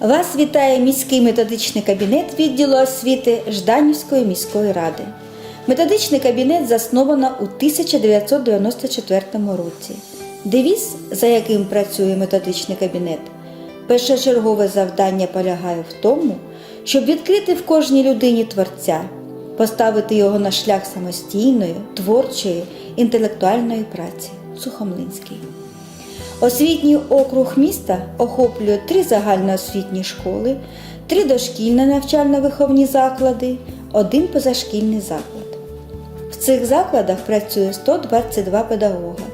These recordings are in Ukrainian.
Вас вітає міський методичний кабінет відділу освіти Жданівської міської ради. Методичний кабінет засновано у 1994 році. Девіз, за яким працює методичний кабінет, першочергове завдання полягає в тому, щоб відкрити в кожній людині творця, поставити його на шлях самостійної, творчої, інтелектуальної праці. Сухомлинський. Освітній округ міста охоплює три загальноосвітні школи, три дошкільні навчально-виховні заклади, один позашкільний заклад. В цих закладах працює 122 педагога,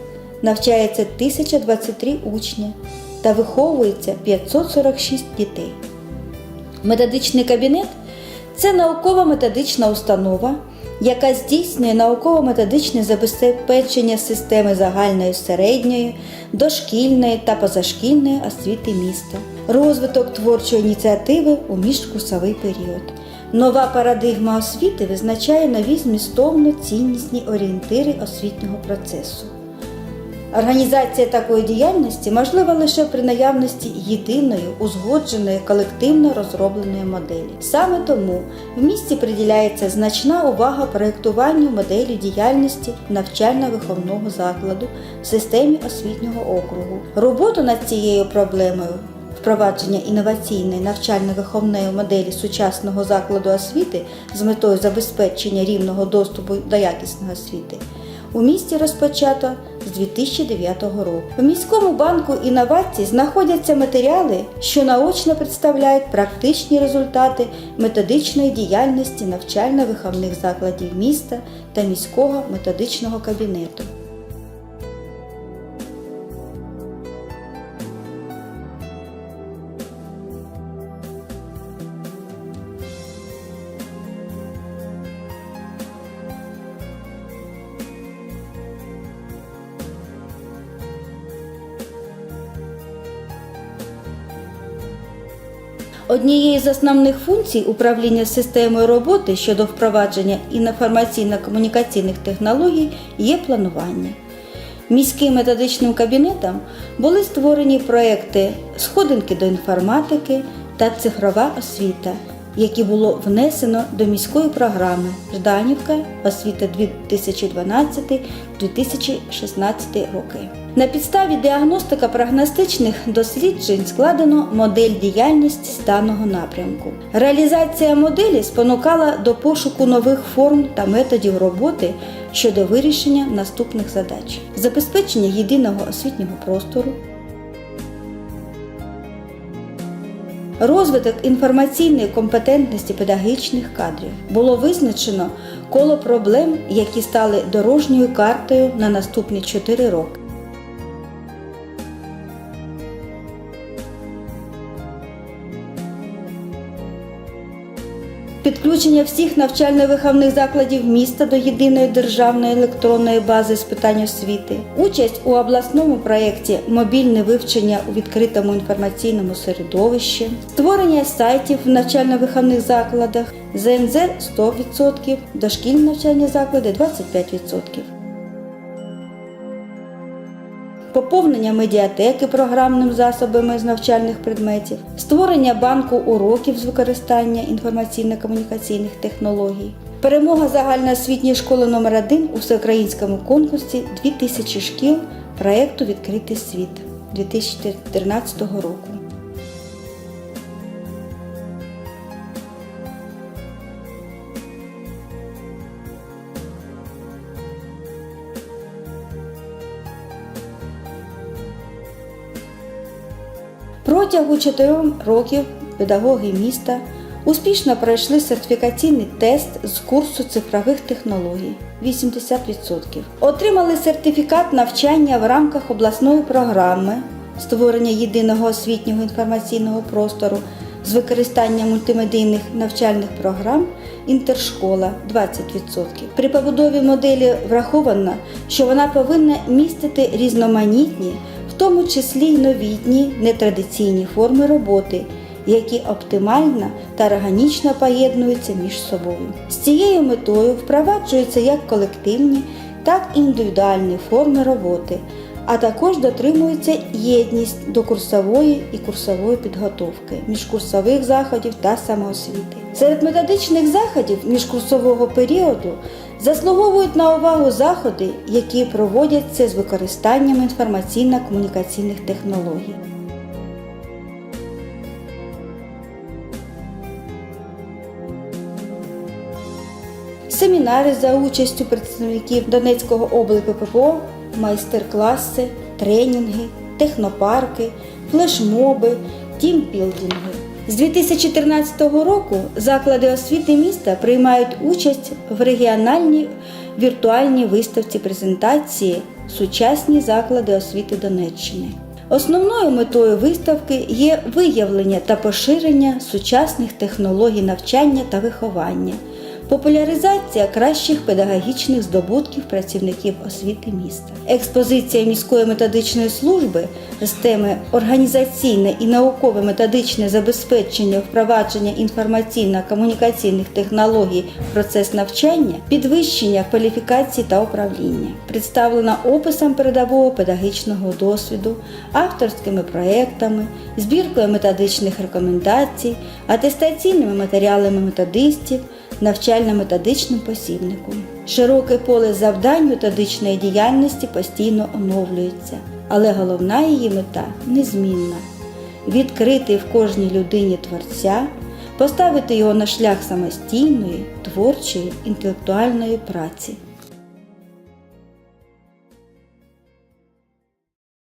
навчається 1023 учні та виховується 546 дітей. Методичний кабінет це науково-методична установа, яка здійснює науково-методичне забезпечення системи загальної середньої, дошкільної та позашкільної освіти міста, розвиток творчої ініціативи у міжкурсовий період. Нова парадигма освіти визначає нові змістовно ціннісні орієнтири освітнього процесу. Організація такої діяльності можлива лише при наявності єдиної, узгодженої, колективно розробленої моделі. Саме тому в місті приділяється значна увага проєктуванню моделі діяльності навчально-виховного закладу в системі освітнього округу. Роботу над цією проблемою впровадження інноваційної навчально-виховної моделі сучасного закладу освіти з метою забезпечення рівного доступу до якісної освіти у місті розпочато з 2009 року. В міському банку інновацій знаходяться матеріали, що наочно представляють практичні результати методичної діяльності навчально-виховних закладів міста та міського методичного кабінету. Однією з основних функцій управління системою роботи щодо впровадження інформаційно-комунікаційних технологій є планування. Міським методичним кабінетом були створені проекти Сходинки до інформатики та цифрова освіта, які було внесено до міської програми Жданівка освіта 2012-2016 роки. На підставі діагностико-прогностичних досліджень складено модель діяльності даного напрямку. Реалізація моделі спонукала до пошуку нових форм та методів роботи щодо вирішення наступних задач: забезпечення єдиного освітнього простору. Розвиток інформаційної компетентності педагогічних кадрів було визначено коло проблем, які стали дорожньою картою на наступні 4 роки. Підключення всіх навчально-виховних закладів міста до єдиної державної електронної бази з питань освіти, участь у обласному проєкті Мобільне вивчення у відкритому інформаційному середовищі, створення сайтів в навчально-виховних закладах, ЗНЗ 100%, дошкільні навчальні заклади 25%. Поповнення медіатеки програмними засобами з навчальних предметів, створення банку уроків з використання інформаційно-комунікаційних технологій, перемога загальноосвітньої школи номер 1 у всеукраїнському конкурсі 2000 шкіл проєкту Відкритий світ 2013 року. Протягом 4 років педагоги міста успішно пройшли сертифікаційний тест з курсу цифрових технологій 80%. Отримали сертифікат навчання в рамках обласної програми створення єдиного освітнього інформаційного простору з використанням мультимедійних навчальних програм Інтершкола 20%. При побудові моделі враховано, що вона повинна містити різноманітні тому числі й новітні нетрадиційні форми роботи, які оптимально та органічно поєднуються між собою. З цією метою впроваджуються як колективні, так і індивідуальні форми роботи, а також дотримується єдність до курсової і курсової підготовки, міжкурсових заходів та самоосвіти. Серед методичних заходів міжкурсового періоду заслуговують на увагу заходи, які проводяться з використанням інформаційно-комунікаційних технологій. Семінари за участю представників Донецького обліку ППО, майстер-класи, тренінги, технопарки, флешмоби, тімбілдинги. З 2014 року заклади освіти міста приймають участь в регіональній віртуальній виставці презентації Сучасні заклади освіти Донеччини. Основною метою виставки є виявлення та поширення сучасних технологій навчання та виховання, популяризація кращих педагогічних здобутків працівників освіти міста. Експозиція міської методичної служби з теми організаційне і наукове методичне забезпечення впровадження інформаційно-комунікаційних технологій процес навчання, підвищення кваліфікації та управління, представлена описом передового педагогічного досвіду, авторськими проектами, збіркою методичних рекомендацій, атестаційними матеріалами методистів, навчально-методичним посібником. Широке поле завдань методичної діяльності постійно оновлюється, але головна її мета незмінна відкрити в кожній людині творця, поставити його на шлях самостійної, творчої, інтелектуальної праці.